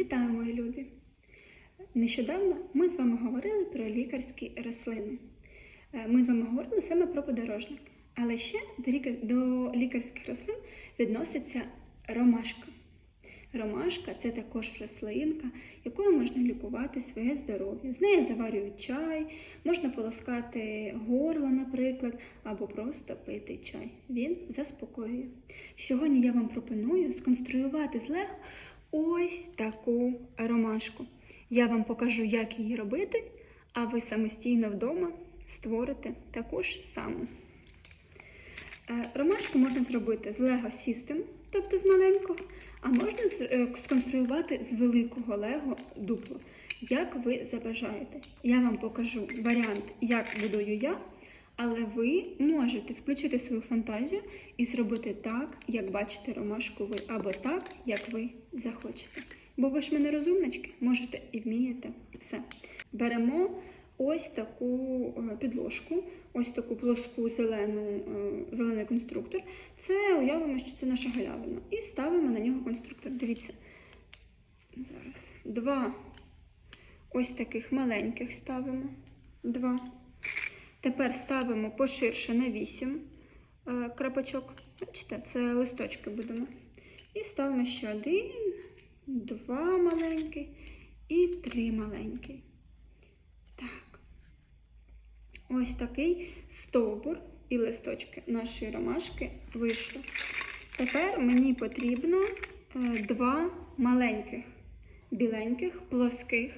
Вітаю, мої любі! Нещодавно ми з вами говорили про лікарські рослини. Е, Ми з вами говорили саме про подорожник. Але ще до лікарських рослин відноситься ромашка. Ромашка це також рослинка, якою можна лікувати своє здоров'я. З неї заварюють чай, можна полоскати горло, наприклад, або просто пити чай. Він заспокоює. Сьогодні я вам пропоную сконструювати з лего ось таку ромашку. Я вам покажу, як її робити, а ви самостійно вдома створите таку ж саму. Е, Ромашку можна зробити з Lego System, тобто з маленького, а можна е, сконструювати з великого Lego дупло, як ви забажаєте. Я вам покажу варіант, як будую я, але ви можете включити свою фантазію і зробити так, як бачите ромашку ви, або так, як ви захочете. Бо ви ж мене розумнички, можете і вмієте все. Беремо ось таку е, підложку, ось таку плоску зелену, е, зелений конструктор. Це уявимо, що це наша галявина. І ставимо на нього конструктор. Дивіться. Зараз. Два ось таких маленьких ставимо. Два. Тепер ставимо поширше на 8 е, крапочок. Бачите, це листочки будемо. І ставимо ще один, два маленький і три маленький. Так. Ось такий стовбур і листочки нашої ромашки вийшли. Тепер мені потрібно е, два маленьких, біленьких, плоских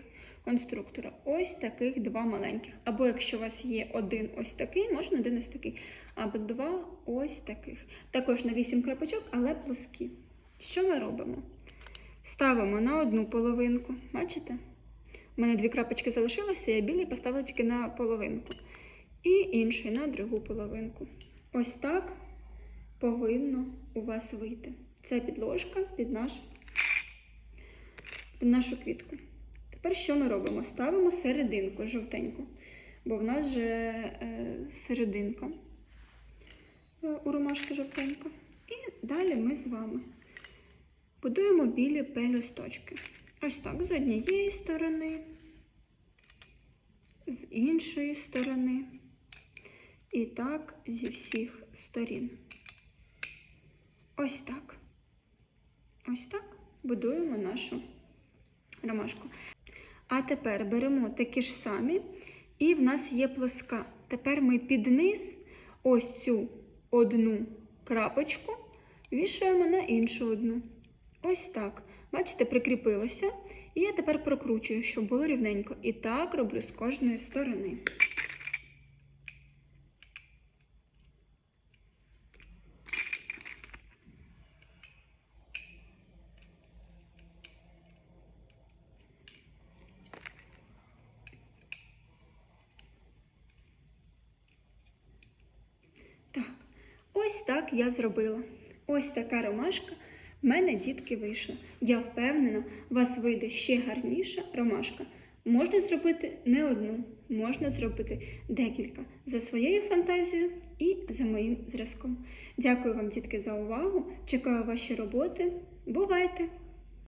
конструктора. Ось таких два маленьких. Або якщо у вас є один ось такий, можна один ось такий. Або два ось таких. Також на 8 крапочок, але плоскі. Що ми робимо? Ставимо на одну половинку. Бачите? У мене дві крапочки залишилося, я білий поставила тільки на половинку. І інший на другу половинку. Ось так повинно у вас вийти. Це підложка під, наш, під нашу квітку. Тепер що ми робимо? Ставимо серединку жовтеньку, бо в нас же е, серединка е, у ромашки жовтенька. І далі ми з вами будуємо білі пелюсточки. Ось так, з однієї сторони, з іншої сторони. І так зі всіх сторін. Ось так. Ось так будуємо нашу ромашку. А тепер беремо такі ж самі, і в нас є плоска. Тепер ми під низ ось цю одну крапочку вішаємо на іншу одну. Ось так. Бачите, прикріпилося. І я тепер прокручую, щоб було рівненько. І так роблю з кожної сторони. Так, ось так я зробила. Ось така ромашка в мене дітки вийшла. Я впевнена, у вас вийде ще гарніша ромашка. Можна зробити не одну, можна зробити декілька за своєю фантазією і за моїм зразком. Дякую вам, дітки, за увагу. Чекаю ваші роботи. Бувайте!